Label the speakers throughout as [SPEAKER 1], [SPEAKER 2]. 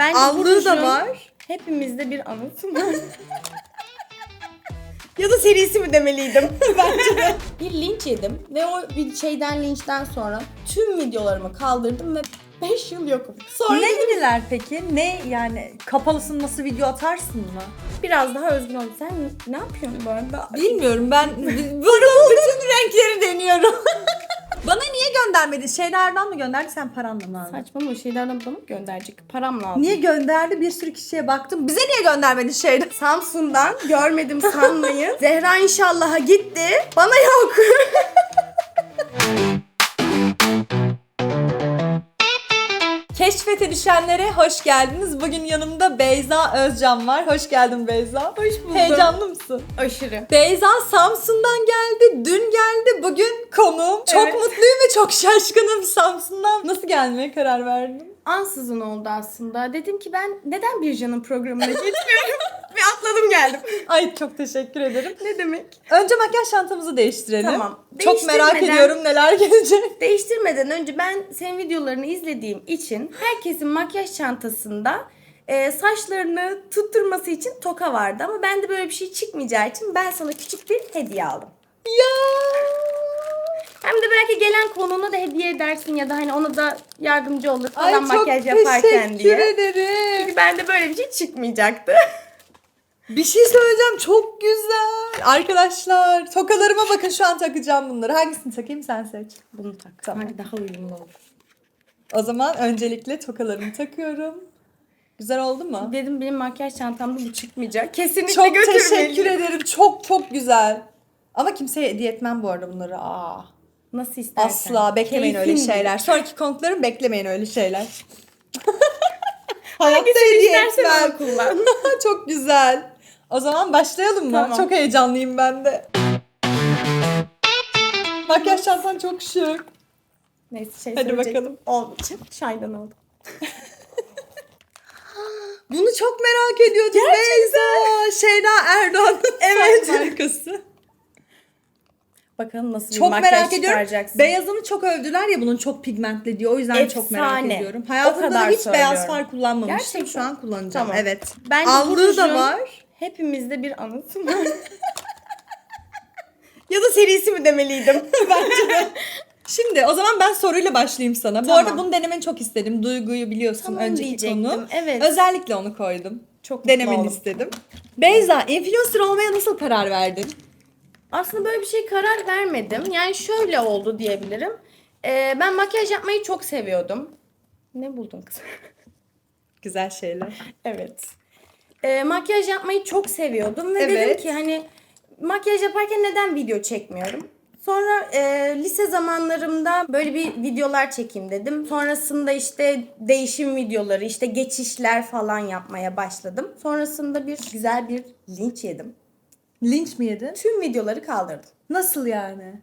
[SPEAKER 1] Bence
[SPEAKER 2] Allığı da var.
[SPEAKER 1] Hepimizde bir anısı var. ya da serisi mi demeliydim bence de. Bir linç yedim ve o bir şeyden linçten sonra tüm videolarımı kaldırdım ve 5 yıl yokum. Sonra
[SPEAKER 2] Ne dediler peki? Ne yani kapalısın nasıl video atarsın mı?
[SPEAKER 1] biraz daha özgün oldum. Sen ne yapıyorsun bu arada?
[SPEAKER 2] Bilmiyorum ben burada bütün renkleri deniyorum. Göndermedin? Şeylerden mi gönderdi sen paranla mı aldın?
[SPEAKER 1] Saçmalama şeylerden bana mı gönderecek? Param lazım.
[SPEAKER 2] Niye gönderdi? Bir sürü kişiye baktım. Bize niye göndermedin şeyden?
[SPEAKER 1] Samsun'dan görmedim sanmayın. Zehra inşallah'a gitti. Bana yok.
[SPEAKER 2] Keşfete düşenlere hoş geldiniz. Bugün yanımda Beyza Özcan var. Hoş geldin Beyza.
[SPEAKER 1] Hoş buldum.
[SPEAKER 2] Heyecanlı mısın?
[SPEAKER 1] Aşırı.
[SPEAKER 2] Beyza Samsun'dan geldi, dün geldi, bugün konuğum. Çok
[SPEAKER 1] Evet.
[SPEAKER 2] mutluyum ve çok şaşkınım Samsun'dan. Nasıl gelmeye karar verdin?
[SPEAKER 1] Ansızın oldu aslında. Dedim ki ben neden Bircan'ın programına gitmiyorum? Ve atladım geldim.
[SPEAKER 2] Ay çok teşekkür ederim.
[SPEAKER 1] ne demek?
[SPEAKER 2] Önce makyaj çantamızı değiştirelim.
[SPEAKER 1] Tamam.
[SPEAKER 2] Çok merak
[SPEAKER 1] Değiştirmeden-
[SPEAKER 2] ediyorum neler gelecek.
[SPEAKER 1] Değiştirmeden önce ben senin videolarını izlediğim için herkesin makyaj çantasında e, saçlarını tutturması için toka vardı. Ama bende böyle bir şey çıkmayacağı için ben sana küçük bir hediye aldım.
[SPEAKER 2] Ya.
[SPEAKER 1] Hem de belki gelen konuğuna da hediye edersin ya da hani ona da yardımcı olur falan
[SPEAKER 2] Ay çok
[SPEAKER 1] makyaj yaparken
[SPEAKER 2] teşekkür
[SPEAKER 1] diye.
[SPEAKER 2] ederim.
[SPEAKER 1] Çünkü bende böyle bir şey çıkmayacaktı.
[SPEAKER 2] Bir şey söyleyeceğim çok güzel. Arkadaşlar tokalarıma bakın şu an takacağım bunları. Hangisini takayım sen seç.
[SPEAKER 1] Bunu tak.
[SPEAKER 2] Tamam.
[SPEAKER 1] Sanki daha uyumlu olur.
[SPEAKER 2] O zaman öncelikle tokalarımı takıyorum. Güzel oldu mu?
[SPEAKER 1] Dedim benim makyaj çantamda bu çıkmayacak. Kesinlikle
[SPEAKER 2] Çok teşekkür ederim. Çok çok güzel. Ama kimseye hediye etmem bu arada bunları. Aa.
[SPEAKER 1] Nasıl istersen.
[SPEAKER 2] Asla beklemeyin öyle
[SPEAKER 1] Keyfin
[SPEAKER 2] şeyler. Sonraki konuklarım beklemeyin öyle şeyler. Hayatta
[SPEAKER 1] Hangisini
[SPEAKER 2] hediye
[SPEAKER 1] istersen
[SPEAKER 2] etmem.
[SPEAKER 1] onu kullan.
[SPEAKER 2] çok güzel. O zaman başlayalım mı?
[SPEAKER 1] Tamam.
[SPEAKER 2] Çok heyecanlıyım ben de. Makyaj çantan çok şık.
[SPEAKER 1] Neyse şey
[SPEAKER 2] Hadi
[SPEAKER 1] söyleyecektim.
[SPEAKER 2] bakalım.
[SPEAKER 1] Olmayacak. Şaydan oldu.
[SPEAKER 2] Bunu çok merak ediyordum Beyza. Şeyda Erdoğan'ın
[SPEAKER 1] Evet.
[SPEAKER 2] markası.
[SPEAKER 1] Bakalım nasıl bir
[SPEAKER 2] Çok
[SPEAKER 1] makyaj
[SPEAKER 2] merak ediyorum.
[SPEAKER 1] çıkaracaksın.
[SPEAKER 2] Beyazını çok övdüler ya bunun çok pigmentli diye. O yüzden çok merak
[SPEAKER 1] Efsane.
[SPEAKER 2] ediyorum. Hayatımda da hiç beyaz far kullanmamıştım.
[SPEAKER 1] Gerçekten.
[SPEAKER 2] Şu an kullanacağım.
[SPEAKER 1] Tamam.
[SPEAKER 2] Evet.
[SPEAKER 1] Bence
[SPEAKER 2] Allığı da var.
[SPEAKER 1] Hepimizde bir anısı var. ya da serisi mi demeliydim bence de.
[SPEAKER 2] Şimdi o zaman ben soruyla başlayayım sana. Bu
[SPEAKER 1] Tamam.
[SPEAKER 2] arada bunu denemeni çok istedim. Duyguyu biliyorsun
[SPEAKER 1] Tamam
[SPEAKER 2] önceki
[SPEAKER 1] diyecektim,
[SPEAKER 2] konu.
[SPEAKER 1] evet.
[SPEAKER 2] Özellikle onu koydum.
[SPEAKER 1] Çok
[SPEAKER 2] Denemeni
[SPEAKER 1] oldum.
[SPEAKER 2] istedim. Beyza, influencer olmaya nasıl karar verdin?
[SPEAKER 1] Aslında böyle bir şey karar vermedim. Yani şöyle oldu diyebilirim. Ee, ben makyaj yapmayı çok seviyordum. Ne buldun kız?
[SPEAKER 2] Güzel şeyler.
[SPEAKER 1] Evet. Ee, makyaj yapmayı çok seviyordum ve dedim
[SPEAKER 2] Evet.
[SPEAKER 1] ki hani makyaj yaparken neden video çekmiyorum? Sonra e, lise zamanlarımda böyle bir videolar çekeyim dedim. Sonrasında işte değişim videoları, işte geçişler falan yapmaya başladım. Sonrasında bir güzel bir linç yedim.
[SPEAKER 2] Linç mi yedin?
[SPEAKER 1] Tüm videoları kaldırdım.
[SPEAKER 2] Nasıl yani?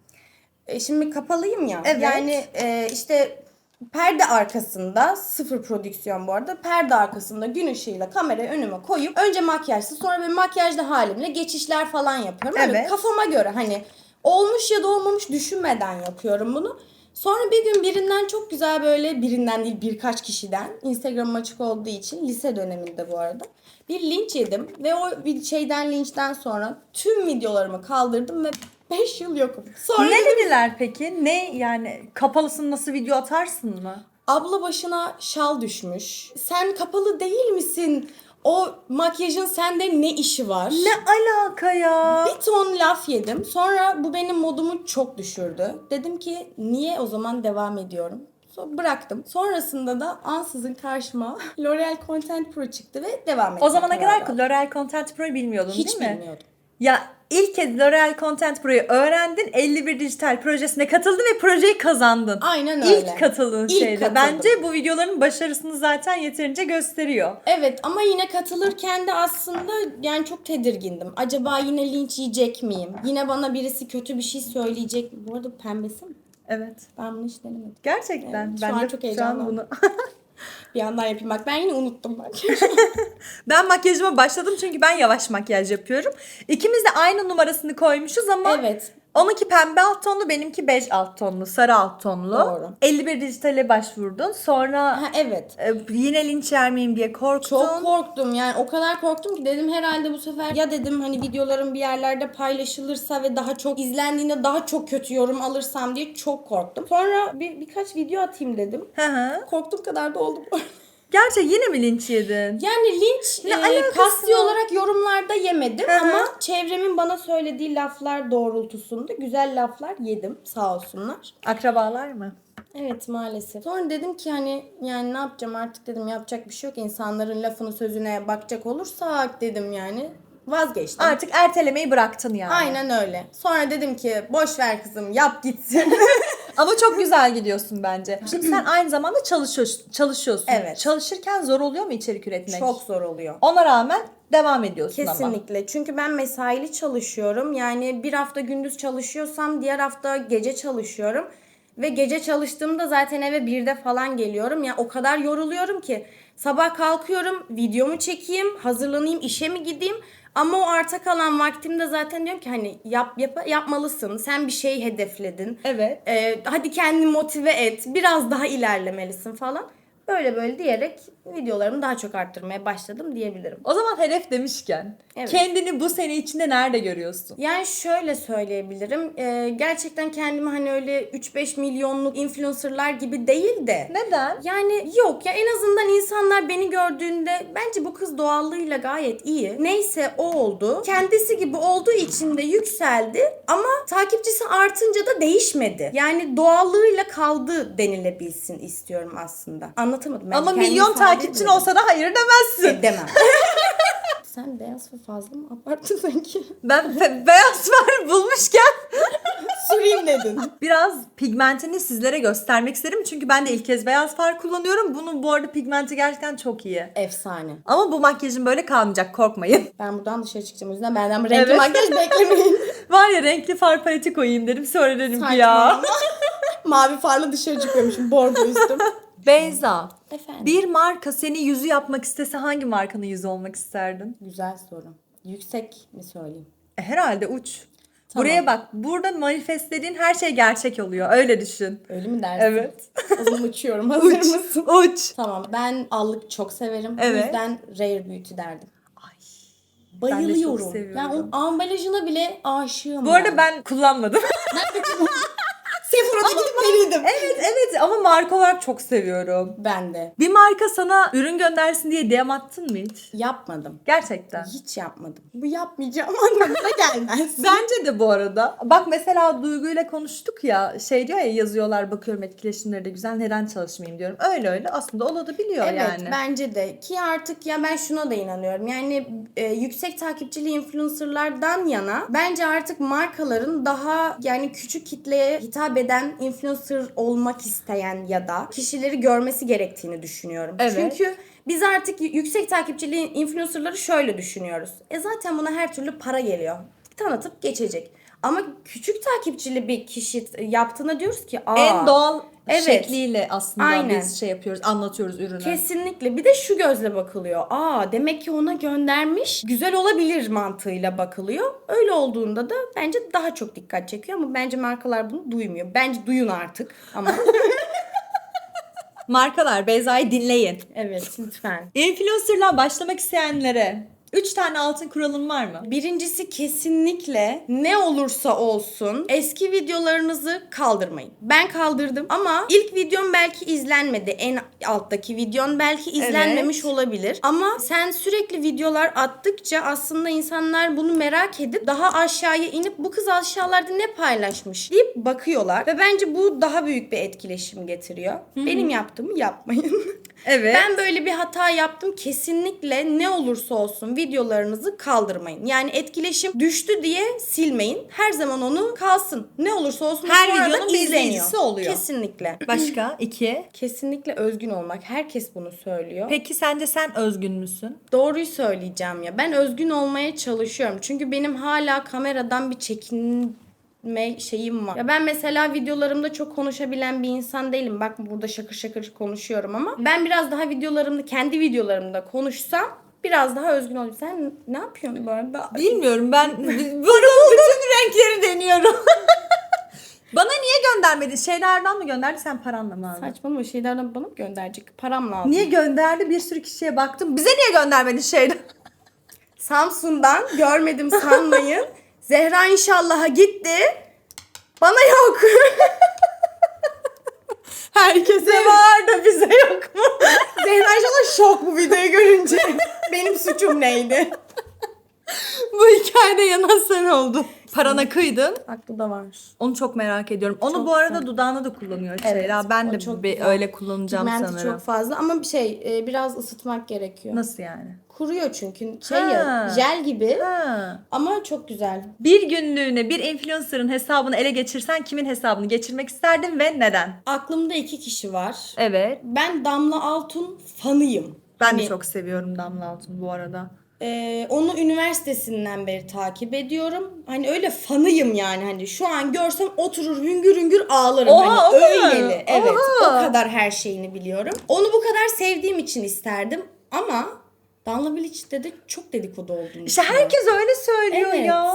[SPEAKER 1] E, şimdi kapalıyım ya.
[SPEAKER 2] Evet.
[SPEAKER 1] Yani e, işte perde arkasında sıfır prodüksiyon bu arada. Perde arkasında gün ışığıyla kamerayı önüme koyup önce makyajsız sonra bir makyajlı halimle geçişler falan yapıyorum.
[SPEAKER 2] Evet.
[SPEAKER 1] kafama göre hani olmuş ya da olmamış düşünmeden yapıyorum bunu. Sonra bir gün birinden çok güzel böyle birinden değil birkaç kişiden Instagram'ım açık olduğu için lise döneminde bu arada bir linç yedim ve o bir şeyden linçten sonra tüm videolarımı kaldırdım ve 5 yıl yokum. Sonra
[SPEAKER 2] Ne dediler peki? Ne yani kapalısın nasıl video atarsın mı?
[SPEAKER 1] Abla başına şal düşmüş. Sen kapalı değil misin? O makyajın sende ne işi var?
[SPEAKER 2] Ne alaka ya?
[SPEAKER 1] Bir ton laf yedim. Sonra bu benim modumu çok düşürdü. Dedim ki niye o zaman devam ediyorum? Sonra bıraktım. Sonrasında da ansızın karşıma L'Oreal Content Pro çıktı ve devam ettim.
[SPEAKER 2] O zamana kadar L'Oreal Content Pro'yu bilmiyordun
[SPEAKER 1] hiç
[SPEAKER 2] değil mi?
[SPEAKER 1] bilmiyordum.
[SPEAKER 2] Ya ilk kez L'Oreal Content Pro'yu öğrendin, 51 Dijital projesine katıldın ve projeyi kazandın.
[SPEAKER 1] Aynen öyle.
[SPEAKER 2] İlk katıldığın
[SPEAKER 1] İlk
[SPEAKER 2] şeyde.
[SPEAKER 1] katıldım.
[SPEAKER 2] Bence bu videoların başarısını zaten yeterince gösteriyor.
[SPEAKER 1] Evet ama yine katılırken de aslında yani çok tedirgindim. Acaba yine linç yiyecek miyim? Yine bana birisi kötü bir şey söyleyecek mi? Bu arada pembesi mi?
[SPEAKER 2] Evet.
[SPEAKER 1] Ben bunu hiç denemedim.
[SPEAKER 2] Gerçekten.
[SPEAKER 1] Evet, şu
[SPEAKER 2] ben
[SPEAKER 1] an
[SPEAKER 2] de
[SPEAKER 1] çok
[SPEAKER 2] şu an bunu.
[SPEAKER 1] Bir yandan yapayım bak ben yine unuttum bak.
[SPEAKER 2] ben makyajıma başladım çünkü ben yavaş makyaj yapıyorum. İkimiz de aynı numarasını koymuşuz ama
[SPEAKER 1] evet.
[SPEAKER 2] Onunki pembe alt tonlu, benimki bej alt tonlu, sarı alt tonlu.
[SPEAKER 1] Doğru.
[SPEAKER 2] 51 dijitale başvurdun. Sonra
[SPEAKER 1] Ha, evet.
[SPEAKER 2] e, yine linç yer miyim diye korktun.
[SPEAKER 1] Çok korktum yani o kadar korktum ki dedim herhalde bu sefer ya dedim hani videolarım bir yerlerde paylaşılırsa ve daha çok izlendiğinde daha çok kötü yorum alırsam diye çok korktum. Sonra bir, birkaç video atayım dedim.
[SPEAKER 2] Hı hı.
[SPEAKER 1] Korktuğum kadar da oldu. bu arada.
[SPEAKER 2] Gerçi yine mi linç yedin?
[SPEAKER 1] yani linç
[SPEAKER 2] Ne
[SPEAKER 1] e,
[SPEAKER 2] alakası
[SPEAKER 1] kasti
[SPEAKER 2] var?
[SPEAKER 1] olarak yorumlarda yemedim
[SPEAKER 2] Hı hı.
[SPEAKER 1] ama çevremin bana söylediği laflar doğrultusunda güzel laflar yedim sağ olsunlar.
[SPEAKER 2] Akrabalar mı?
[SPEAKER 1] Evet maalesef. Sonra dedim ki hani yani ne yapacağım artık dedim yapacak bir şey yok. İnsanların lafını sözüne bakacak olursak dedim yani vazgeçtim.
[SPEAKER 2] Artık ertelemeyi bıraktın yani.
[SPEAKER 1] Aynen öyle. Sonra dedim ki boş ver kızım yap gitsin.
[SPEAKER 2] Ama çok güzel gidiyorsun bence. Şimdi sen aynı zamanda çalışıyorsun. çalışıyorsun.
[SPEAKER 1] Evet.
[SPEAKER 2] Çalışırken zor oluyor mu içerik üretmek?
[SPEAKER 1] Çok zor oluyor.
[SPEAKER 2] Ona rağmen devam ediyorsun ama.
[SPEAKER 1] Kesinlikle. Çünkü ben mesaili çalışıyorum. Yani bir hafta gündüz çalışıyorsam diğer hafta gece çalışıyorum. Ve gece çalıştığımda zaten eve birde falan geliyorum. Ya o kadar yoruluyorum ki sabah kalkıyorum, videomu çekeyim, hazırlanayım, işe mi gideyim? Ama o arta kalan vaktimde zaten diyorum ki hani yap, yap yapmalısın. Sen bir şey hedefledin.
[SPEAKER 2] Evet.
[SPEAKER 1] Ee, hadi kendini motive et. Biraz daha ilerlemelisin falan. Böyle böyle diyerek videolarımı daha çok arttırmaya başladım diyebilirim.
[SPEAKER 2] O zaman hedef demişken
[SPEAKER 1] Evet.
[SPEAKER 2] kendini bu sene içinde nerede görüyorsun?
[SPEAKER 1] Yani şöyle söyleyebilirim. Ee, gerçekten kendimi hani öyle 3-5 milyonluk influencerlar gibi değil de.
[SPEAKER 2] Neden?
[SPEAKER 1] Yani yok ya en azından insanlar beni gördüğünde bence bu kız doğallığıyla gayet iyi. Neyse o oldu. Kendisi gibi olduğu için de yükseldi ama takipçisi artınca da değişmedi. Yani doğallığıyla kaldı denilebilsin istiyorum aslında. Anlatamadım. Ben
[SPEAKER 2] Ama milyon
[SPEAKER 1] ifade
[SPEAKER 2] takipçin olsa da hayır demezsin.
[SPEAKER 1] E, demem. Sen beyaz fazla mı abarttın sanki?
[SPEAKER 2] Ben fe- beyaz var bulmuşken
[SPEAKER 1] Süreyim dedin.
[SPEAKER 2] biraz pigmentini sizlere göstermek isterim. Çünkü ben de ilk kez beyaz far kullanıyorum. Bunun bu arada pigmenti gerçekten çok iyi.
[SPEAKER 1] Efsane.
[SPEAKER 2] Ama bu makyajım böyle kalmayacak korkmayın.
[SPEAKER 1] Ben buradan dışarı çıkacağım. O yüzden benden renkli
[SPEAKER 2] Evet.
[SPEAKER 1] makyaj beklemeyin.
[SPEAKER 2] Var ya renkli far paleti koyayım dedim. Sonra dedim ki ya.
[SPEAKER 1] Mavi farla dışarı çıkıyormuşum. Bordo üstüm.
[SPEAKER 2] Beyza.
[SPEAKER 1] Efendim.
[SPEAKER 2] Bir marka seni yüzü yapmak istese hangi markanın yüzü olmak isterdin?
[SPEAKER 1] Güzel soru. Yüksek mi söyleyeyim?
[SPEAKER 2] E, herhalde uç.
[SPEAKER 1] Tamam.
[SPEAKER 2] Buraya bak. Burada manifestlediğin her şey gerçek oluyor. Öyle düşün.
[SPEAKER 1] Öyle mi dersin?
[SPEAKER 2] Evet.
[SPEAKER 1] O zaman uçuyorum. Hazır
[SPEAKER 2] Uç.
[SPEAKER 1] mısın?
[SPEAKER 2] Uç.
[SPEAKER 1] Tamam. Ben allık çok severim.
[SPEAKER 2] Evet.
[SPEAKER 1] O yüzden Rare Beauty derdim.
[SPEAKER 2] Ay.
[SPEAKER 1] Bayılıyorum.
[SPEAKER 2] çok seviyorum.
[SPEAKER 1] Yani onun ambalajına bile aşığım
[SPEAKER 2] Bu arada ben kullanmadım.
[SPEAKER 1] Sephora'da gidip veriydim.
[SPEAKER 2] evet evet ama marka olarak çok seviyorum.
[SPEAKER 1] Ben de.
[SPEAKER 2] Bir marka sana ürün göndersin diye DM attın mı hiç?
[SPEAKER 1] Yapmadım.
[SPEAKER 2] Gerçekten.
[SPEAKER 1] Hiç yapmadım. Bu yapmayacağım anlamına gelmez.
[SPEAKER 2] Bence de bu arada. Bak mesela Duygu ile konuştuk ya şey diyor ya yazıyorlar bakıyorum etkileşimleri de güzel neden çalışmayayım diyorum. Öyle öyle aslında olabiliyor
[SPEAKER 1] Evet
[SPEAKER 2] yani.
[SPEAKER 1] bence de ki artık ya ben şuna da inanıyorum yani e, yüksek takipçili influencerlardan yana bence artık markaların daha yani küçük kitleye hitap eden influencer olmak isteyen ya da kişileri görmesi gerektiğini düşünüyorum.
[SPEAKER 2] Evet.
[SPEAKER 1] Çünkü biz artık yüksek takipçili influencerları şöyle düşünüyoruz. E zaten buna her türlü para geliyor. Tanıtıp geçecek. Ama küçük takipçili bir kişi yaptığına diyoruz ki aa
[SPEAKER 2] en doğal
[SPEAKER 1] Evet.
[SPEAKER 2] şekliyle aslında
[SPEAKER 1] Aynen.
[SPEAKER 2] biz şey yapıyoruz, anlatıyoruz ürünü.
[SPEAKER 1] Kesinlikle. Bir de şu gözle bakılıyor. Aa demek ki ona göndermiş. Güzel olabilir mantığıyla bakılıyor. Öyle olduğunda da bence daha çok dikkat çekiyor ama bence markalar bunu duymuyor. Bence duyun artık ama
[SPEAKER 2] Markalar Beyza'yı dinleyin.
[SPEAKER 1] evet lütfen.
[SPEAKER 2] Influencer'la başlamak isteyenlere 3 tane altın kuralın var mı?
[SPEAKER 1] Birincisi kesinlikle ne olursa olsun eski videolarınızı kaldırmayın. Ben kaldırdım ama ilk videom belki izlenmedi. En alttaki videon belki izlenmemiş olabilir. Ama sen sürekli videolar attıkça aslında insanlar bunu merak edip daha aşağıya inip bu kız aşağılarda ne paylaşmış deyip bakıyorlar. Ve bence bu daha büyük bir etkileşim getiriyor. Benim yaptığımı yapmayın.
[SPEAKER 2] Evet.
[SPEAKER 1] Ben böyle bir hata yaptım. Kesinlikle ne olursa olsun videolarınızı kaldırmayın. Yani etkileşim düştü diye silmeyin. Her zaman onu kalsın. Ne olursa olsun
[SPEAKER 2] Her videonun bir
[SPEAKER 1] izleniyor.
[SPEAKER 2] izleyicisi oluyor.
[SPEAKER 1] Kesinlikle.
[SPEAKER 2] Başka? 2.
[SPEAKER 1] Kesinlikle özgün olmak. Herkes bunu söylüyor.
[SPEAKER 2] Peki sence sen özgün müsün?
[SPEAKER 1] Doğruyu söyleyeceğim ya. Ben özgün olmaya çalışıyorum. Çünkü benim hala kameradan bir çekinme şeyim var. Ya ben mesela videolarımda çok konuşabilen bir insan değilim. Bak burada şakır şakır konuşuyorum ama ben biraz daha videolarımda kendi videolarımda konuşsam Biraz daha özgün olayım. Sen ne yapıyorsun bu arada?
[SPEAKER 2] Bilmiyorum ben bütün renkleri deniyorum. Bana niye göndermedin? Şeylerden mi gönderdi sen paranla mı aldın?
[SPEAKER 1] Saçmalama şeylerden bana mı gönderecek? Param lazım.
[SPEAKER 2] Niye gönderdi? Bir sürü kişiye baktım. Bize niye göndermedin şeyden?
[SPEAKER 1] Samsun'dan görmedim sanmayın. Zehra inşallah'a gitti. Bana yok. Herkese
[SPEAKER 2] var da bize yok mu?
[SPEAKER 1] Zehra inşallah şok bu videoyu görünce. Benim suçum neydi?
[SPEAKER 2] Bu hikayede yanan sen oldun. Parana kıydın.
[SPEAKER 1] Aklı da var.
[SPEAKER 2] Onu çok merak ediyorum. Onu
[SPEAKER 1] Çok
[SPEAKER 2] bu arada
[SPEAKER 1] güzel.
[SPEAKER 2] dudağına da kullanıyor
[SPEAKER 1] Evet,
[SPEAKER 2] Şeyda. Ben
[SPEAKER 1] o
[SPEAKER 2] de
[SPEAKER 1] çok güzel.
[SPEAKER 2] öyle kullanacağım
[SPEAKER 1] Pigmenti
[SPEAKER 2] sanırım.
[SPEAKER 1] çok fazla ama bir şey e, biraz ısıtmak gerekiyor.
[SPEAKER 2] Nasıl yani?
[SPEAKER 1] Kuruyor çünkü şey
[SPEAKER 2] Ha.
[SPEAKER 1] ya jel gibi
[SPEAKER 2] Ha.
[SPEAKER 1] ama çok güzel.
[SPEAKER 2] Bir günlüğüne bir influencer'ın hesabını ele geçirsen kimin hesabını geçirmek isterdin ve neden?
[SPEAKER 1] Aklımda iki kişi var.
[SPEAKER 2] Evet.
[SPEAKER 1] Ben Damla Altun fanıyım.
[SPEAKER 2] Ben
[SPEAKER 1] Hani,
[SPEAKER 2] de çok seviyorum Damla Altun bu arada.
[SPEAKER 1] E, onu üniversitesinden beri takip ediyorum. Hani öyle fanıyım yani hani şu an görsem oturur hüngür hüngür ağlarım.
[SPEAKER 2] Oha,
[SPEAKER 1] hani
[SPEAKER 2] o kadar.
[SPEAKER 1] öyleli. Evet.
[SPEAKER 2] Oha.
[SPEAKER 1] O kadar her şeyini biliyorum. Onu bu kadar sevdiğim için isterdim ama Damla Bilic'te de çok dedikodu olduğunu
[SPEAKER 2] İşte
[SPEAKER 1] düşünüyorum.
[SPEAKER 2] herkes öyle söylüyor
[SPEAKER 1] Evet.
[SPEAKER 2] ya.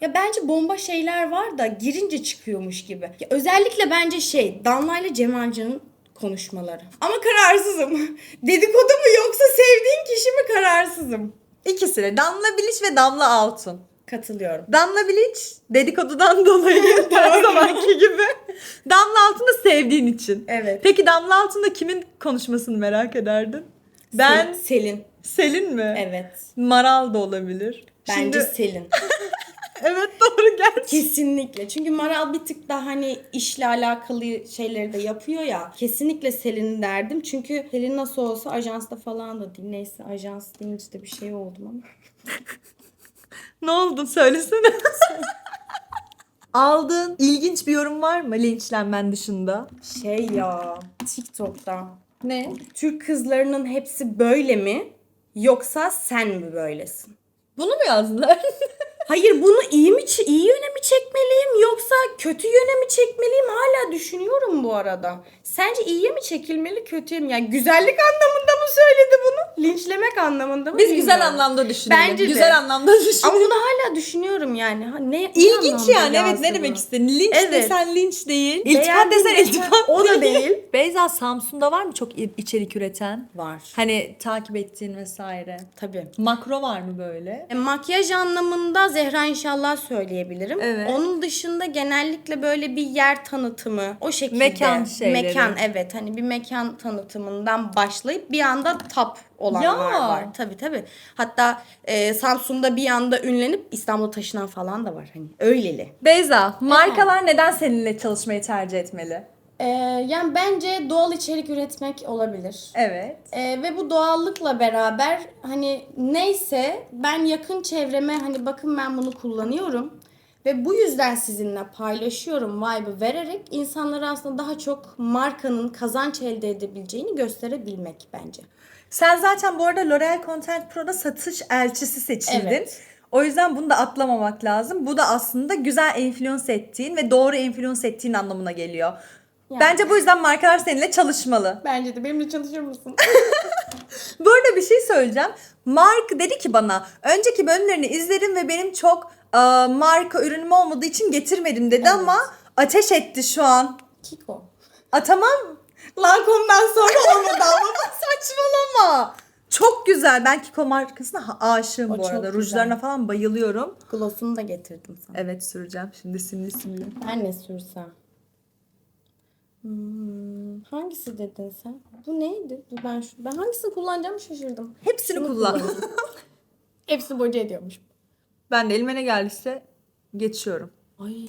[SPEAKER 1] Ya bence bomba şeyler var da girince çıkıyormuş gibi. Ya özellikle bence şey Damla ile Cemalcan'ın konuşmaları. Ama kararsızım. Dedikodu mu yoksa sevdiğin kişi mi kararsızım.
[SPEAKER 2] İkisi de Damla Bilic ve Damla Altun.
[SPEAKER 1] Katılıyorum.
[SPEAKER 2] Damla Bilic dedikodudan dolayı her zamanki gibi. Damla Altun da sevdiğin için.
[SPEAKER 1] Evet.
[SPEAKER 2] Peki Damla Altun'da kimin konuşmasını merak ederdin? Ben
[SPEAKER 1] Sel- Selin.
[SPEAKER 2] Selin mi?
[SPEAKER 1] Evet.
[SPEAKER 2] Maral da olabilir.
[SPEAKER 1] Bence
[SPEAKER 2] Şimdi
[SPEAKER 1] Selin.
[SPEAKER 2] evet doğru gerçi.
[SPEAKER 1] Kesinlikle. Çünkü Maral bir tık daha hani işle alakalı şeyleri de yapıyor ya. Kesinlikle Selin derdim. Çünkü Selin nasıl olsa ajansta falan da değil. Neyse ajans deyince de bir şey oldum ama.
[SPEAKER 2] Ne oldu söylesene. Aldığın ilginç bir yorum var mı linçlenmen dışında?
[SPEAKER 1] Şey ya TikTok'ta.
[SPEAKER 2] Ne?
[SPEAKER 1] Türk kızlarının hepsi böyle mi? Yoksa sen mi böylesin?
[SPEAKER 2] Bunu mu yazdılar?
[SPEAKER 1] Hayır bunu iyi mi iyi yöne mi çekmeliyim yoksa kötü yöne mi çekmeliyim hala düşünüyorum bu arada. Sence iyiye mi çekilmeli kötüye mi? Yani güzellik anlamında mı söyledi bunu? Linçlemek anlamında mı?
[SPEAKER 2] Biz güzel
[SPEAKER 1] bilmiyorum.
[SPEAKER 2] anlamda düşünelim.
[SPEAKER 1] Bence de.
[SPEAKER 2] güzel anlamda
[SPEAKER 1] Ama
[SPEAKER 2] düşünelim.
[SPEAKER 1] bunu hala düşünüyorum yani. Ha, ne, ne
[SPEAKER 2] İlginç
[SPEAKER 1] anlamda
[SPEAKER 2] yani evet ne demek istedin? Linç
[SPEAKER 1] Evet.
[SPEAKER 2] desen linç değil. İltifat
[SPEAKER 1] desen
[SPEAKER 2] iltifat
[SPEAKER 1] o da değil.
[SPEAKER 2] Beyza Samsun'da var mı çok içerik üreten?
[SPEAKER 1] Var.
[SPEAKER 2] Hani takip ettiğin vesaire.
[SPEAKER 1] Tabii.
[SPEAKER 2] Makro var mı böyle?
[SPEAKER 1] E, Makyaj anlamında Zehra inşallah söyleyebilirim.
[SPEAKER 2] Evet.
[SPEAKER 1] Onun dışında genellikle böyle bir yer tanıtımı o şekilde.
[SPEAKER 2] Mekan şeyleri.
[SPEAKER 1] Mekan evet hani bir mekan tanıtımından başlayıp bir anda tap olanlar
[SPEAKER 2] Ya.
[SPEAKER 1] var. Tabii tabii. Hatta e, Samsun'da bir anda ünlenip İstanbul'a taşınan falan da var hani öyleli.
[SPEAKER 2] Beyza, markalar neden seninle çalışmayı tercih etmeli?
[SPEAKER 1] E, yani bence doğal içerik üretmek olabilir.
[SPEAKER 2] Evet.
[SPEAKER 1] Ee, ve bu doğallıkla beraber hani neyse ben yakın çevreme hani bakın ben bunu kullanıyorum ve bu yüzden sizinle paylaşıyorum vibe'ı vererek insanlara aslında daha çok markanın kazanç elde edebileceğini gösterebilmek bence.
[SPEAKER 2] Sen zaten bu arada L'Oreal Content Pro'da satış elçisi seçildin.
[SPEAKER 1] Evet.
[SPEAKER 2] O yüzden bunu da atlamamak lazım. Bu da aslında güzel influence ettiğin ve doğru influence ettiğin anlamına geliyor.
[SPEAKER 1] Yani.
[SPEAKER 2] Bence bu yüzden markalar seninle çalışmalı.
[SPEAKER 1] Bence de benimle çalışır mısın?
[SPEAKER 2] Bu arada bir şey söyleyeceğim. Mark dedi ki bana önceki bölümlerini izledim ve benim çok e, marka ürünüm olmadığı için getirmedim dedi ama ateş etti şu an.
[SPEAKER 1] Kiko.
[SPEAKER 2] A tamam
[SPEAKER 1] Lancome'dan sonra olmadı ama.
[SPEAKER 2] saçmalama. Çok güzel. Ben Kiko markasına aşığım
[SPEAKER 1] O
[SPEAKER 2] bu arada.
[SPEAKER 1] güzel.
[SPEAKER 2] Rujlarına falan bayılıyorum.
[SPEAKER 1] Gloss'unu da getirdim sana.
[SPEAKER 2] Evet süreceğim. Şimdi simli simli.
[SPEAKER 1] Ben ne sürsem? Hmm, hangisi dedin sen? Bu neydi? Dur ben şu, ben hangisini kullanacağımı şaşırdım.
[SPEAKER 2] Hepsini kullan.
[SPEAKER 1] kullanayım. Hepsi boca ediyormuş.
[SPEAKER 2] ben de elime ne geldiyse geçiyorum.
[SPEAKER 1] Ay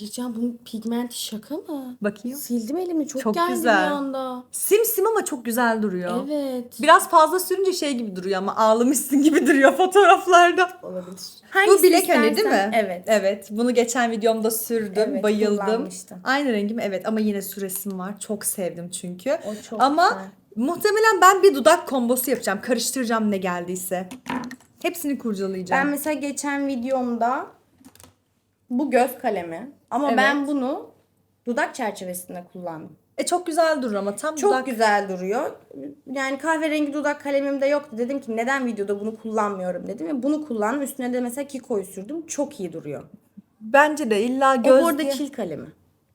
[SPEAKER 1] Bircan bunun pigmenti şaka mı?
[SPEAKER 2] Bakayım.
[SPEAKER 1] Sildim elimi çok,
[SPEAKER 2] Çok
[SPEAKER 1] geldi
[SPEAKER 2] güzel.
[SPEAKER 1] bir anda.
[SPEAKER 2] Sim sim ama çok güzel duruyor.
[SPEAKER 1] Evet.
[SPEAKER 2] Biraz fazla sürünce şey gibi duruyor ama ağlamışsın gibi duruyor fotoğraflarda.
[SPEAKER 1] Olabilir.
[SPEAKER 2] Bu bilek önü değil mi?
[SPEAKER 1] Evet.
[SPEAKER 2] Evet. Bunu geçen videomda sürdüm.
[SPEAKER 1] Evet,
[SPEAKER 2] bayıldım. Aynı rengim evet ama yine süresim var. Çok sevdim çünkü.
[SPEAKER 1] O çok
[SPEAKER 2] ama
[SPEAKER 1] güzel.
[SPEAKER 2] muhtemelen ben bir dudak kombosu yapacağım. Karıştıracağım ne geldiyse. Hepsini kurcalayacağım.
[SPEAKER 1] Ben mesela geçen videomda bu göz kalemi ama
[SPEAKER 2] Evet.
[SPEAKER 1] ben bunu dudak çerçevesinde kullandım.
[SPEAKER 2] E çok güzel durur ama tam
[SPEAKER 1] Çok
[SPEAKER 2] dudak.
[SPEAKER 1] güzel duruyor. Yani kahverengi dudak kalemim de yoktu. Dedim ki neden videoda bunu kullanmıyorum dedim. Ve bunu kullandım. Üstüne de mesela Kiko'yu sürdüm. Çok iyi duruyor.
[SPEAKER 2] Bence de illa
[SPEAKER 1] O
[SPEAKER 2] göz
[SPEAKER 1] bu arada
[SPEAKER 2] diye-
[SPEAKER 1] çil kalemi.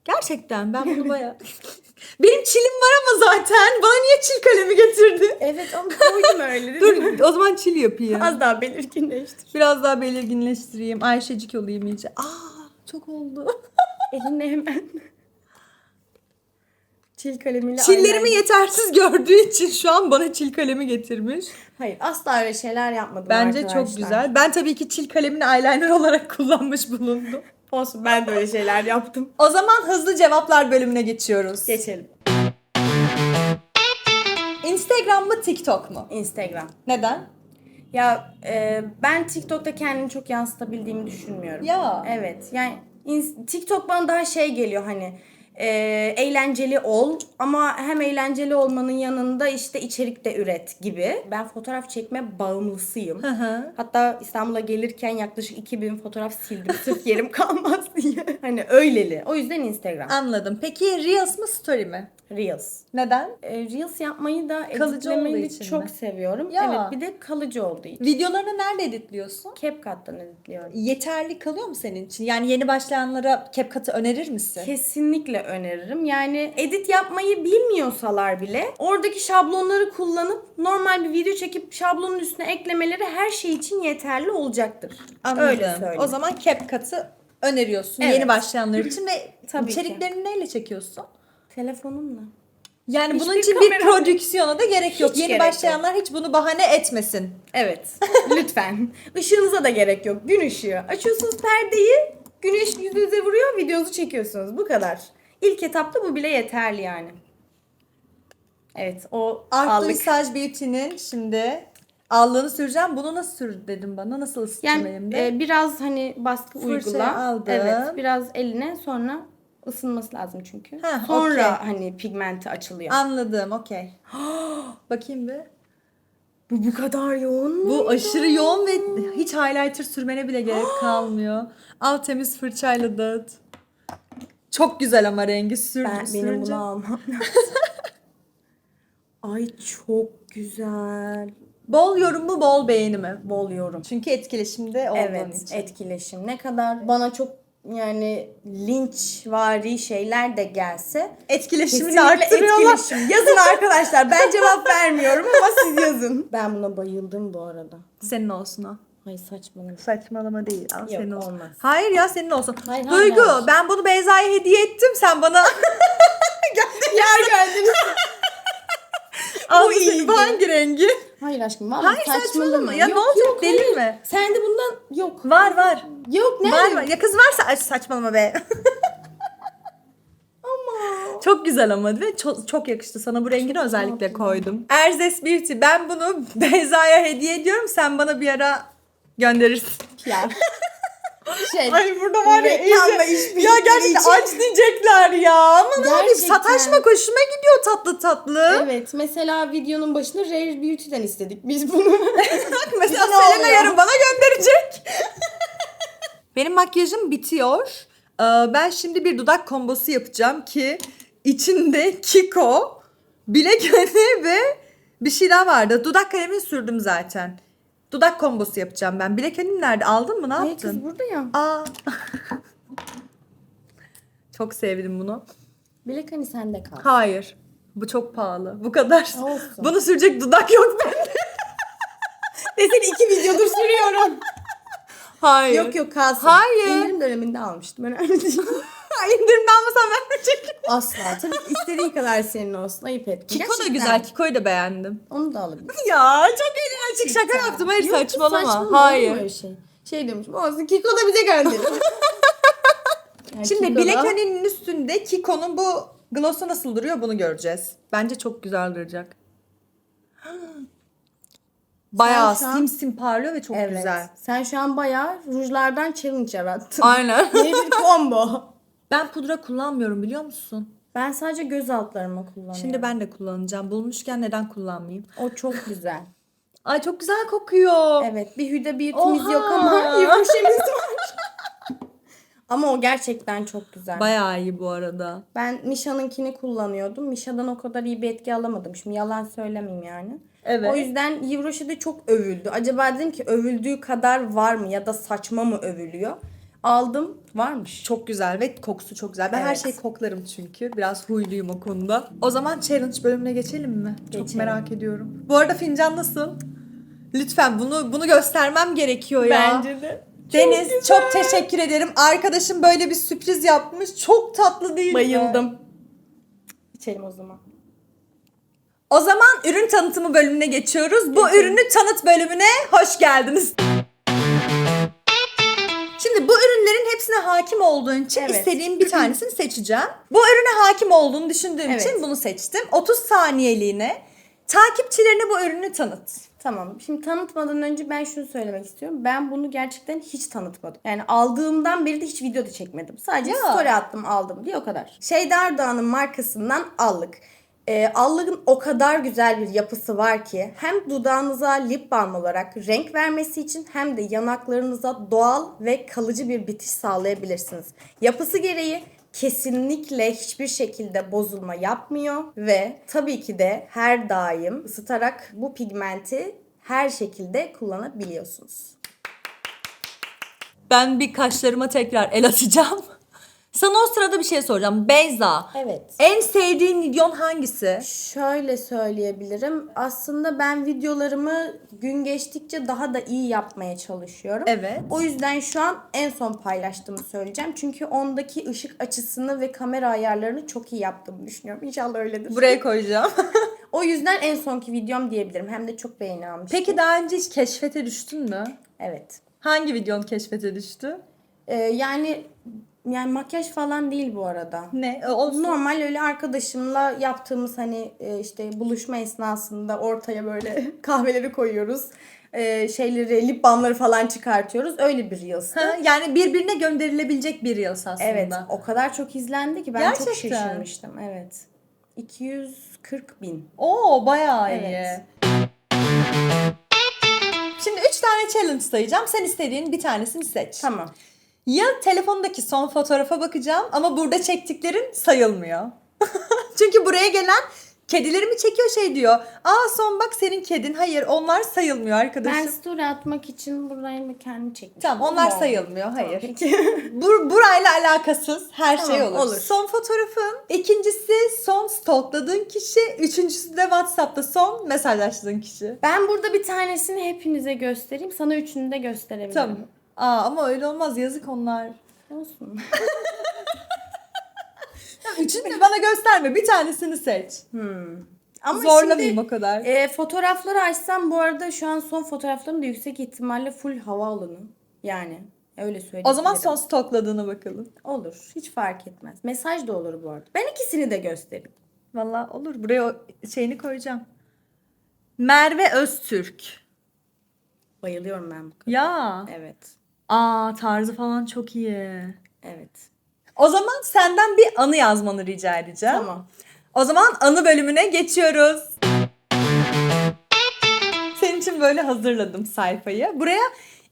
[SPEAKER 2] Gerçekten ben bunu baya... Benim çilim var ama zaten. Bana niye çil kalemi getirdin?
[SPEAKER 1] Evet ama koydum öyle?
[SPEAKER 2] Dur o zaman çil yapayım.
[SPEAKER 1] Az daha belirginleştir.
[SPEAKER 2] Biraz daha belirginleştireyim. Ayşecik olayım iyice. Aa çok oldu.
[SPEAKER 1] Eline hemen. Çil kalemiyle
[SPEAKER 2] Çillerimi
[SPEAKER 1] eyeliner-
[SPEAKER 2] yetersiz gördüğü için şu an bana çil kalemi getirmiş.
[SPEAKER 1] Hayır asla öyle şeyler yapmadım
[SPEAKER 2] Bence
[SPEAKER 1] arkadaşlar.
[SPEAKER 2] çok güzel. Ben tabii ki çil kalemini eyeliner olarak kullanmış bulundum.
[SPEAKER 1] Olsun ben de öyle şeyler yaptım.
[SPEAKER 2] O zaman hızlı cevaplar bölümüne geçiyoruz.
[SPEAKER 1] Geçelim.
[SPEAKER 2] Instagram mı TikTok mu?
[SPEAKER 1] Instagram.
[SPEAKER 2] Neden?
[SPEAKER 1] Ya e, ben TikTok'ta kendimi çok yansıtabildiğimi düşünmüyorum.
[SPEAKER 2] Ya.
[SPEAKER 1] Evet. Yani TikTok bana daha şey geliyor hani e, eğlenceli ol ama hem eğlenceli olmanın yanında işte içerik de üret gibi. Ben fotoğraf çekme bağımlısıyım.
[SPEAKER 2] Hı hı.
[SPEAKER 1] Hatta İstanbul'a gelirken yaklaşık 2000 fotoğraf sildim sırf yerim kalmaz diye. Hani öyleli. O yüzden Instagram.
[SPEAKER 2] Anladım. Peki Reels mı Story mi?
[SPEAKER 1] Reels.
[SPEAKER 2] Neden?
[SPEAKER 1] E, Reels yapmayı da
[SPEAKER 2] Kalıcı
[SPEAKER 1] editlemeyi
[SPEAKER 2] olduğu için
[SPEAKER 1] çok
[SPEAKER 2] mi?
[SPEAKER 1] seviyorum.
[SPEAKER 2] Ya.
[SPEAKER 1] Evet bir de kalıcı olduğu için.
[SPEAKER 2] Videolarını nerede editliyorsun?
[SPEAKER 1] CapCut'tan editliyorum.
[SPEAKER 2] Yeterli kalıyor mu senin için? Yani yeni başlayanlara CapCut'ı önerir misin?
[SPEAKER 1] Kesinlikle öneririm. Yani edit yapmayı bilmiyorsalar bile oradaki şablonları kullanıp normal bir video çekip şablonun üstüne eklemeleri her şey için yeterli olacaktır.
[SPEAKER 2] Anladım.
[SPEAKER 1] Öyle söyleyeyim.
[SPEAKER 2] O zaman CapCut'ı öneriyorsun
[SPEAKER 1] Evet.
[SPEAKER 2] yeni başlayanlar için ve
[SPEAKER 1] Tabii ki.
[SPEAKER 2] içeriklerini neyle çekiyorsun?
[SPEAKER 1] Telefonumla.
[SPEAKER 2] Yani bunun
[SPEAKER 1] Hiçbir
[SPEAKER 2] için bir
[SPEAKER 1] kamera-
[SPEAKER 2] prodüksiyona da gerek yok.
[SPEAKER 1] Hiç
[SPEAKER 2] Yeni
[SPEAKER 1] gerek
[SPEAKER 2] başlayanlar hiç bunu bahane etmesin.
[SPEAKER 1] Evet. Lütfen. Işığınıza da gerek yok. Gün ışığı. Açıyorsunuz perdeyi. Güneş yüzünüze vuruyor. Videonuzu çekiyorsunuz. Bu kadar. İlk etapta bu bile yeterli yani. Evet. O
[SPEAKER 2] Art
[SPEAKER 1] allık.
[SPEAKER 2] Visage Beauty'nin şimdi allığını süreceğim. Bunu nasıl sür dedim bana. Nasıl ısıtayım
[SPEAKER 1] Yani
[SPEAKER 2] elimde?
[SPEAKER 1] e, biraz hani baskı
[SPEAKER 2] Fırçayı
[SPEAKER 1] uygula.
[SPEAKER 2] aldım.
[SPEAKER 1] Evet. Biraz eline sonra ısınması lazım çünkü.
[SPEAKER 2] Ha,
[SPEAKER 1] sonra
[SPEAKER 2] okey.
[SPEAKER 1] hani pigmenti açılıyor.
[SPEAKER 2] Anladım okey. Bakayım bir.
[SPEAKER 1] bu bu kadar yoğun mu?
[SPEAKER 2] Bu aşırı yoğun ve hiç highlighter sürmene bile gerek kalmıyor. Al temiz fırçayla dağıt. Çok güzel ama rengi sür,
[SPEAKER 1] ben, benim
[SPEAKER 2] sürünce.
[SPEAKER 1] bunu almam lazım. Ay çok güzel.
[SPEAKER 2] Bol yorum mu bol beğeni mi?
[SPEAKER 1] Bol yorum.
[SPEAKER 2] Çünkü etkileşimde olduğun
[SPEAKER 1] Evet,
[SPEAKER 2] için.
[SPEAKER 1] etkileşim. Ne kadar bana çok yani linçvari şeyler de gelse
[SPEAKER 2] Etkileşimini arttırıyorlar.
[SPEAKER 1] etkileşim. Yazın arkadaşlar. Ben cevap vermiyorum ama siz yazın. Ben buna bayıldım bu arada.
[SPEAKER 2] Senin olsun o.
[SPEAKER 1] Ay saçmalama.
[SPEAKER 2] Saçmalama değil. Al
[SPEAKER 1] Yok,
[SPEAKER 2] senin olsun.
[SPEAKER 1] olmaz.
[SPEAKER 2] Hayır ya senin olsun.
[SPEAKER 1] Hayır, hayır,
[SPEAKER 2] Duygu
[SPEAKER 1] hayır.
[SPEAKER 2] ben bunu Beyza'ya hediye ettim. Sen bana
[SPEAKER 1] Yer geldiniz.
[SPEAKER 2] Bu bu hangi rengi?
[SPEAKER 1] Hayır aşkım vallahi
[SPEAKER 2] Hayır
[SPEAKER 1] saçmalama.
[SPEAKER 2] Ya ne olacak deli
[SPEAKER 1] hayır.
[SPEAKER 2] mi?
[SPEAKER 1] Sende bundan yok.
[SPEAKER 2] Var var.
[SPEAKER 1] Yok ne?
[SPEAKER 2] Var var. Ya kız varsa Ay, saçmalama be.
[SPEAKER 1] Ama.
[SPEAKER 2] Çok güzel ama ve çok, çok yakıştı. Sana bu rengini özellikle koydum. Erzes Beauty. Ben bunu Beyza'ya hediye ediyorum. Sen bana bir ara gönderirsin.
[SPEAKER 1] Ya. Şey.
[SPEAKER 2] Ay burada var ya
[SPEAKER 1] reklamla
[SPEAKER 2] iyice- Ya gerçekten
[SPEAKER 1] için.
[SPEAKER 2] aç diyecekler ya. Aman abi
[SPEAKER 1] Gerçekten.
[SPEAKER 2] sataşma hoşuma gidiyor tatlı tatlı.
[SPEAKER 1] Evet mesela videonun başında Rare Beauty'den istedik biz bunu.
[SPEAKER 2] Mesela
[SPEAKER 1] Ne
[SPEAKER 2] Selena
[SPEAKER 1] oluyor?
[SPEAKER 2] yarın bana gönderecek. Benim makyajım bitiyor. Ee, Ben şimdi bir dudak kombosu yapacağım ki içinde Kiko, bilek önü ve bir şey daha vardı. Dudak kalemi sürdüm zaten. Dudak kombosu yapacağım ben. Bilek önüm nerede? Aldın mı? Ne yaptın?
[SPEAKER 1] kız burada ya.
[SPEAKER 2] Aa. Çok sevdim bunu.
[SPEAKER 1] Bilek hani sende kal.
[SPEAKER 2] Hayır. Bu çok pahalı. Bu kadar.
[SPEAKER 1] Olsun.
[SPEAKER 2] Bunu sürecek dudak yok bende.
[SPEAKER 1] Desene iki videodur sürüyorum.
[SPEAKER 2] Hayır.
[SPEAKER 1] yok yok kalsın.
[SPEAKER 2] Hayır.
[SPEAKER 1] İndirim döneminde almıştım. Önemli değil.
[SPEAKER 2] İndirimde almasam vermeyecek.
[SPEAKER 1] Asla. Tabii istediğin kadar senin olsun. Ayıp ettim.
[SPEAKER 2] Kiko da
[SPEAKER 1] Gerçekten.
[SPEAKER 2] güzel. Kiko'yu da beğendim.
[SPEAKER 1] Onu da alabilirsin.
[SPEAKER 2] Ya çok eğlenceli açık şaka yaptım. Hayır
[SPEAKER 1] Yok,
[SPEAKER 2] saçmalama.
[SPEAKER 1] saçmalama, olur mu
[SPEAKER 2] Hayır.
[SPEAKER 1] öyle Şey. şey demişim. Olsun Kiko da bize gönderir. Yani
[SPEAKER 2] Şimdi
[SPEAKER 1] Kiko da-
[SPEAKER 2] bilek önünün üstünde Kiko'nun bu gloss'u nasıl duruyor bunu göreceğiz. Bence çok güzel duracak. Bayağı
[SPEAKER 1] Sen şu an-
[SPEAKER 2] simsim parlıyor ve çok
[SPEAKER 1] Evet.
[SPEAKER 2] güzel.
[SPEAKER 1] Sen şu an bayağı rujlardan challenge yarattın.
[SPEAKER 2] Aynen.
[SPEAKER 1] Yeni bir combo.
[SPEAKER 2] Ben pudra kullanmıyorum biliyor musun?
[SPEAKER 1] Ben sadece göz altlarıma kullanıyorum.
[SPEAKER 2] Şimdi ben de kullanacağım. Bulmuşken neden kullanmayayım?
[SPEAKER 1] O çok güzel.
[SPEAKER 2] Ay çok güzel kokuyor.
[SPEAKER 1] Evet bir hüde beauty'miz
[SPEAKER 2] Oha!
[SPEAKER 1] yok ama yumuşemiz var. Ama o gerçekten çok güzel.
[SPEAKER 2] Bayağı iyi bu arada.
[SPEAKER 1] Ben Misha'nınkini kullanıyordum. Misha'dan o kadar iyi bir etki alamadım. Şimdi yalan söylemeyeyim yani.
[SPEAKER 2] Evet.
[SPEAKER 1] O yüzden Yivroş'u çok övüldü. Acaba dedim ki övüldüğü kadar var mı ya da saçma mı övülüyor? Aldım. Varmış.
[SPEAKER 2] Çok güzel ve kokusu çok güzel. Ben her
[SPEAKER 1] Evet.
[SPEAKER 2] şeyi koklarım çünkü. Biraz huyluyum o konuda. O zaman challenge bölümüne geçelim mi? Çok
[SPEAKER 1] Geçelim.
[SPEAKER 2] merak ediyorum. Bu arada fincan nasıl? Lütfen bunu bunu göstermem gerekiyor ya.
[SPEAKER 1] de.
[SPEAKER 2] Deniz çok, teşekkür ederim. Arkadaşım böyle bir sürpriz yapmış. Çok tatlı değil mi?
[SPEAKER 1] Bayıldım. İçelim o zaman.
[SPEAKER 2] O zaman ürün tanıtımı bölümüne geçiyoruz. Bu
[SPEAKER 1] Geçelim.
[SPEAKER 2] ürünü tanıt bölümüne hoş geldiniz. Hepsine hakim olduğun için
[SPEAKER 1] Evet.
[SPEAKER 2] istediğim bir tanesini seçeceğim. Bu ürüne hakim olduğunu düşündüğüm
[SPEAKER 1] Evet.
[SPEAKER 2] için bunu seçtim. 30 saniyeliğine takipçilerine bu ürünü tanıt.
[SPEAKER 1] Tamam. Şimdi tanıtmadan önce ben şunu söylemek istiyorum. Ben bunu gerçekten hiç tanıtmadım. Yani aldığımdan beri de hiç video da çekmedim. Sadece
[SPEAKER 2] Ya.
[SPEAKER 1] story attım aldım diye o kadar. Şeyda Ardahan'ın markasından allık. Ee, allığın o kadar güzel bir yapısı var ki hem dudağınıza lip balm olarak renk vermesi için hem de yanaklarınıza doğal ve kalıcı bir bitiş sağlayabilirsiniz. Yapısı gereği kesinlikle hiçbir şekilde bozulma yapmıyor ve tabii ki de her daim ısıtarak bu pigmenti her şekilde kullanabiliyorsunuz.
[SPEAKER 2] Ben bir kaşlarıma tekrar el atacağım. Sana o sırada bir şey soracağım. Beyza.
[SPEAKER 1] Evet.
[SPEAKER 2] En sevdiğin videon hangisi?
[SPEAKER 1] Şöyle söyleyebilirim. Aslında ben videolarımı gün geçtikçe daha da iyi yapmaya çalışıyorum.
[SPEAKER 2] Evet.
[SPEAKER 1] O yüzden şu an en son paylaştığımı söyleyeceğim. Çünkü ondaki ışık açısını ve kamera ayarlarını çok iyi yaptığımı düşünüyorum. İnşallah öyledir.
[SPEAKER 2] Buraya koyacağım.
[SPEAKER 1] O yüzden en sonki videom diyebilirim. Hem de çok beğeni almıştım.
[SPEAKER 2] Peki daha önce hiç keşfete düştün mü?
[SPEAKER 1] Evet.
[SPEAKER 2] Hangi videon keşfete düştü?
[SPEAKER 1] Ee, yani yani makyaj falan değil bu arada.
[SPEAKER 2] Ne? E, Olsun.
[SPEAKER 1] Normal öyle arkadaşımla yaptığımız hani e, işte buluşma esnasında ortaya böyle kahveleri koyuyoruz. E, şeyleri, lip balmları falan çıkartıyoruz. Öyle bir Reels'tı.
[SPEAKER 2] Ha, yani birbirine gönderilebilecek bir Reels aslında.
[SPEAKER 1] Evet o kadar çok izlendi ki ben çok
[SPEAKER 2] Gerçekten.
[SPEAKER 1] şaşırmıştım. Evet. 240 bin.
[SPEAKER 2] Oo bayağı iyi.
[SPEAKER 1] Evet.
[SPEAKER 2] Şimdi üç tane challenge sayacağım. Sen istediğin bir tanesini seç.
[SPEAKER 1] Tamam.
[SPEAKER 2] Ya telefondaki son fotoğrafa bakacağım ama burada çektiklerin sayılmıyor. Çünkü buraya gelen kedilerimi çekiyor şey diyor. Aa son bak senin kedin. Hayır onlar sayılmıyor arkadaşım.
[SPEAKER 1] Ben story atmak için burayı kendi çekmiştim.
[SPEAKER 2] Tamam onlar
[SPEAKER 1] Ama-
[SPEAKER 2] sayılmıyor. Hayır. Bur burayla alakasız her
[SPEAKER 1] Tamam,
[SPEAKER 2] şey olur.
[SPEAKER 1] olur.
[SPEAKER 2] Son fotoğrafın, ikincisi son stalkladığın kişi, üçüncüsü de WhatsApp'ta son mesajlaştığın kişi.
[SPEAKER 1] ben burada bir tanesini hepinize göstereyim. Sana üçünü de gösterebilirim.
[SPEAKER 2] Tamam. Aa ama öyle olmaz yazık onlar.
[SPEAKER 1] Olsun.
[SPEAKER 2] Üçünü de bana gösterme bir tanesini seç.
[SPEAKER 1] Ama
[SPEAKER 2] Zorlamayayım
[SPEAKER 1] şimdi
[SPEAKER 2] o kadar.
[SPEAKER 1] e, fotoğrafları açsam bu arada şu an son fotoğraflarım da yüksek ihtimalle full havaalanı. Yani öyle söyleyeyim.
[SPEAKER 2] o zaman son stalkladığına bakalım.
[SPEAKER 1] Olur. Hiç fark etmez. Mesaj da olur bu arada. Ben ikisini de göstereyim.
[SPEAKER 2] Valla olur. Buraya o şeyini koyacağım. Merve Öztürk.
[SPEAKER 1] Bayılıyorum ben bu kadar.
[SPEAKER 2] Ya.
[SPEAKER 1] Evet.
[SPEAKER 2] Aa tarzı falan çok iyi.
[SPEAKER 1] Evet.
[SPEAKER 2] O zaman senden bir anı yazmanı rica edeceğim.
[SPEAKER 1] Tamam.
[SPEAKER 2] O zaman anı bölümüne geçiyoruz. Senin için böyle hazırladım sayfayı. Buraya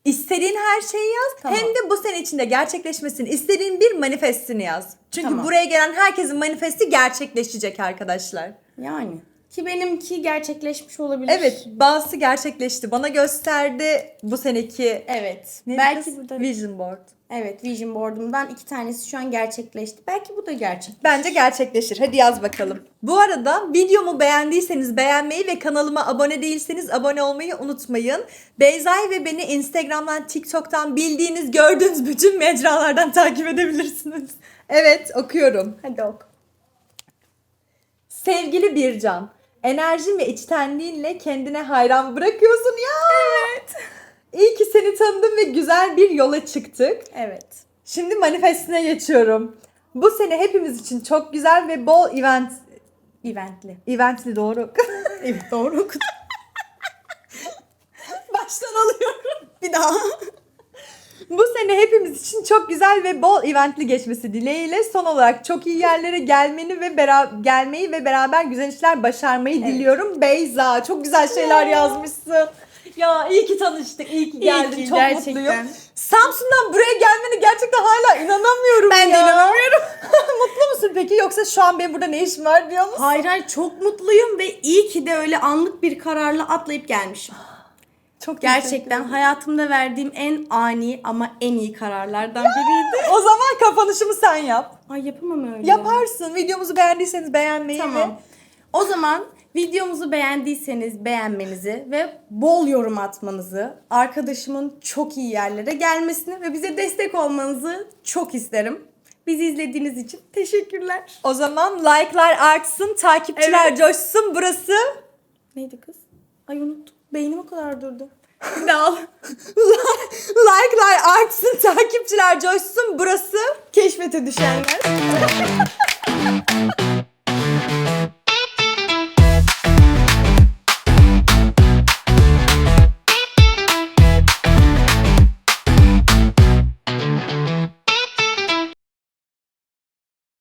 [SPEAKER 2] istediğin her şeyi yaz.
[SPEAKER 1] Tamam.
[SPEAKER 2] Hem de bu sene içinde gerçekleşmesini istediğin bir manifestini yaz. Çünkü
[SPEAKER 1] Tamam.
[SPEAKER 2] buraya gelen herkesin manifesti gerçekleşecek arkadaşlar.
[SPEAKER 1] Yani. Ki benimki gerçekleşmiş olabilir.
[SPEAKER 2] Evet bazısı gerçekleşti. Bana gösterdi bu seneki
[SPEAKER 1] Evet.
[SPEAKER 2] ne
[SPEAKER 1] Belki
[SPEAKER 2] kız?
[SPEAKER 1] burada
[SPEAKER 2] Vision Board.
[SPEAKER 1] Evet Vision Board'umdan iki tanesi şu an gerçekleşti. Belki bu da gerçek.
[SPEAKER 2] Bence gerçekleşir. Hadi yaz bakalım. Bu arada videomu beğendiyseniz beğenmeyi ve kanalıma abone değilseniz abone olmayı unutmayın. Beyza'yı ve beni Instagram'dan, TikTok'tan bildiğiniz, gördüğünüz bütün mecralardan takip edebilirsiniz. Evet, okuyorum.
[SPEAKER 1] Hadi oku.
[SPEAKER 2] Sevgili Bircan, enerjin ve içtenliğinle kendine hayran bırakıyorsun ya. Evet. İyi ki seni tanıdım ve güzel bir yola çıktık.
[SPEAKER 1] Evet.
[SPEAKER 2] Şimdi manifestine geçiyorum. Bu sene hepimiz için çok güzel ve bol event
[SPEAKER 1] Eventli.
[SPEAKER 2] Eventli doğru.
[SPEAKER 1] Evet doğru okudum.
[SPEAKER 2] Baştan alıyorum.
[SPEAKER 1] Bir daha.
[SPEAKER 2] Bu sene hepimiz için çok güzel ve bol eventli geçmesi dileğiyle son olarak çok iyi yerlere gelmeni ve bera- gelmeyi ve beraber güzel işler başarmayı
[SPEAKER 1] Evet.
[SPEAKER 2] diliyorum. Beyza çok güzel şeyler yazmışsın. Ya iyi ki tanıştık. iyi ki
[SPEAKER 1] İyi
[SPEAKER 2] geldin.
[SPEAKER 1] ki,
[SPEAKER 2] Çok
[SPEAKER 1] gerçekten.
[SPEAKER 2] mutluyum. Samsun'dan buraya gelmeni gerçekten hala inanamıyorum
[SPEAKER 1] Ben de
[SPEAKER 2] ya.
[SPEAKER 1] inanamıyorum.
[SPEAKER 2] Mutlu musun peki? Yoksa şu an benim burada ne işim var diyor musun?
[SPEAKER 1] Hayır hayır çok mutluyum ve iyi ki de öyle anlık bir kararla atlayıp gelmişim.
[SPEAKER 2] Çok
[SPEAKER 1] Gerçekten hayatımda verdiğim en ani ama en iyi kararlardan biriydi.
[SPEAKER 2] O zaman kapanışımı sen yap.
[SPEAKER 1] Ay yapamam öyle.
[SPEAKER 2] Yaparsın. Videomuzu beğendiyseniz beğenmeyi ve
[SPEAKER 1] Tamam. O zaman videomuzu beğendiyseniz beğenmenizi ve bol yorum atmanızı, arkadaşımın çok iyi yerlere gelmesini ve bize destek olmanızı çok isterim. Bizi izlediğiniz için teşekkürler.
[SPEAKER 2] o zaman like'lar artsın, takipçiler
[SPEAKER 1] Evet.
[SPEAKER 2] coşsun. Burası
[SPEAKER 1] Neydi kız? Ay unuttum. Beynim o kadar durdu. Dal.
[SPEAKER 2] Like'lar artsın, takipçiler coşsun. Burası
[SPEAKER 1] keşfete düşenler.